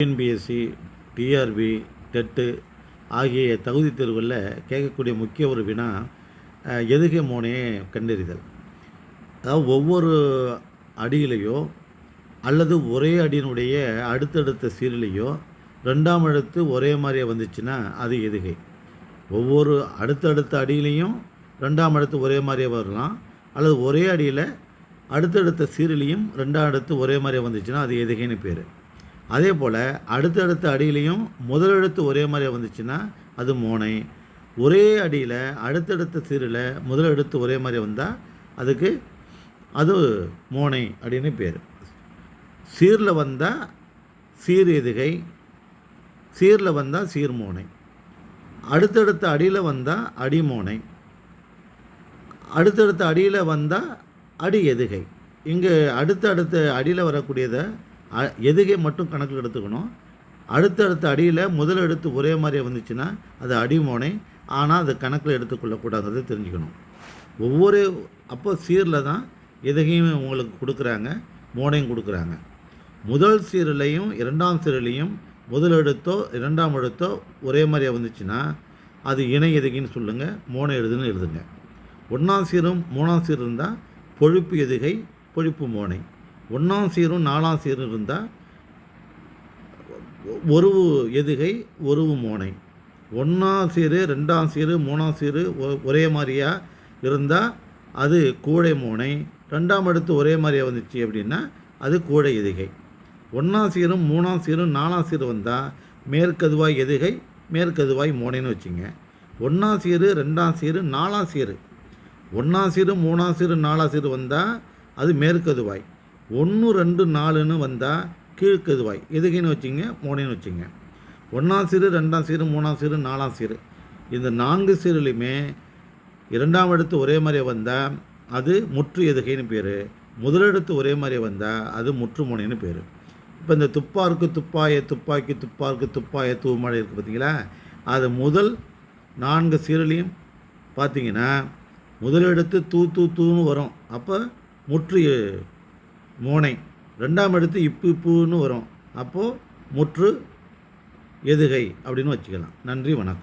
TNPSC TRP TET ஆகிய தகுதி தேர்வுகளில் கேட்கக்கூடிய முக்கிய ஒரு வினா எதுகை மோனையை கண்டறிதல். அதாவது ஒவ்வொரு அடியிலையோ அல்லது ஒரே அடியினுடைய அடுத்தடுத்த சீரிலையோ ரெண்டாம் எழுத்து ஒரே மாதிரியே வந்துச்சுன்னா அது எதுகை. ஒவ்வொரு அடுத்தடுத்த அடியிலையும் ரெண்டாம் எழுத்து ஒரே மாதிரியே வரலாம். அல்லது ஒரே அடியில் அடுத்தடுத்த சீரிலையும் ரெண்டாம் எழுத்து ஒரே மாதிரியே வந்துச்சுன்னா அது எதுகைன்னு பேர். அதே போல் அடுத்தடுத்த அடியிலையும் முதல் எழுத்து ஒரே மாதிரி வந்துச்சுன்னா அது மோனை. ஒரே அடியில் அடுத்தடுத்த சீரில் முதல் எழுத்து ஒரே மாதிரி வந்தால் அதுக்கு அது மோனை அப்படின்னு பேர். சீரில் வந்தால் சீர் எதுகை சீரில் வந்தால் சீர்மோனை அடுத்தடுத்த அடியில் வந்தால் அடிமோனை அடுத்தடுத்த அடியில் வந்தால் அடி எதுகை. இங்கே அடுத்த அடுத்த அடியில் வரக்கூடியதை எதுகை மட்டும் கணக்கில் எடுத்துக்கணும். அடுத்தடுத்த அடியில் முதல் எடுத்து ஒரே மாதிரியே வந்துச்சுன்னா அது அடிமோனை ஆனால் அது கணக்கில் எடுத்துக்கொள்ளக்கூடாதுங்கிறது தெரிஞ்சுக்கணும். ஒவ்வொரு அப்போ சீரில் தான் எதுகையும் உங்களுக்கு கொடுக்குறாங்க மோனையும் கொடுக்குறாங்க. முதல் சீரலையும் இரண்டாம் சீரலையும் முதல் எழுத்தோ இரண்டாம் எழுத்தோ ஒரே மாதிரியாக வந்துச்சுன்னா அது இணை எதுகைன்னு சொல்லுங்கள் மோனை எழுதுன்னு எழுதுங்க. ஒன்றாம் சீரும் மூணாம் சீரும் தான் பொழுப்பு எதுகை பொழிப்பு மோனை. ஒன்றாம் சீரும் நாலாம் சீரும் இருந்தால் ஒருவு எதுகை ஒருவு மோனை. ஒன்றாம் சீரு ரெண்டாம் சீரு மூணாம் சீரு ஒ- ஒரே மாதிரியாக இருந்தால் அது கூடை மோனை. ரெண்டாம் அடுத்து ஒரே மாதிரியா வந்துச்சு அப்படின்னா அது கூடை எதுகை. ஒன்றாம் சீரும் மூணாம் சீரும் நாலாம் சீரு வந்தால் மேற்கதுவாய் எதுகை மேற்கதுவாய் மோனைன்னு வச்சுங்க. ஒன்றாம் சீரு ரெண்டாம் சீரு நாலாம் சீரு. ஒன்றாம் சீரு மூணாம் சீரு நாலாம் சீரு வந்தால் அது மேற்கதுவாய். ஒன்று ரெண்டு நாலுன்னு வந்தால் கீழ்க்கதுவாய் எதுகைன்னு வச்சுங்க மோனைன்னு வச்சுங்க. ஒன்றாம் சீரு ரெண்டாம் சீரு மூணாம் சீரு நாலாம் சீரு. இந்த நான்கு சீருலையுமே இரண்டாம் எடுத்து ஒரே மாதிரியே வந்தால் அது முற்று எதுகைன்னு பேர். முதலெடுத்து ஒரே மாதிரி வந்தால் அது முற்றுமுனைன்னு பேர். இப்போ இந்த துப்பாருக்கு துப்பாய துப்பாக்கி துப்பாருக்கு துப்பாய தூமழை இருக்குது பார்த்தீங்களா அது முதல் நான்கு சீரலையும் பார்த்தீங்கன்னா முதலெடுத்து தூ தூ தூன்னு வரும். அப்போ முற்று மோனை. ரெண்டாம் எழுத்து இப்பு இப்புன்னு வரும். அப்போது முற்று எதுகை அப்படின்னு வச்சுக்கலாம். நன்றி வணக்கம்.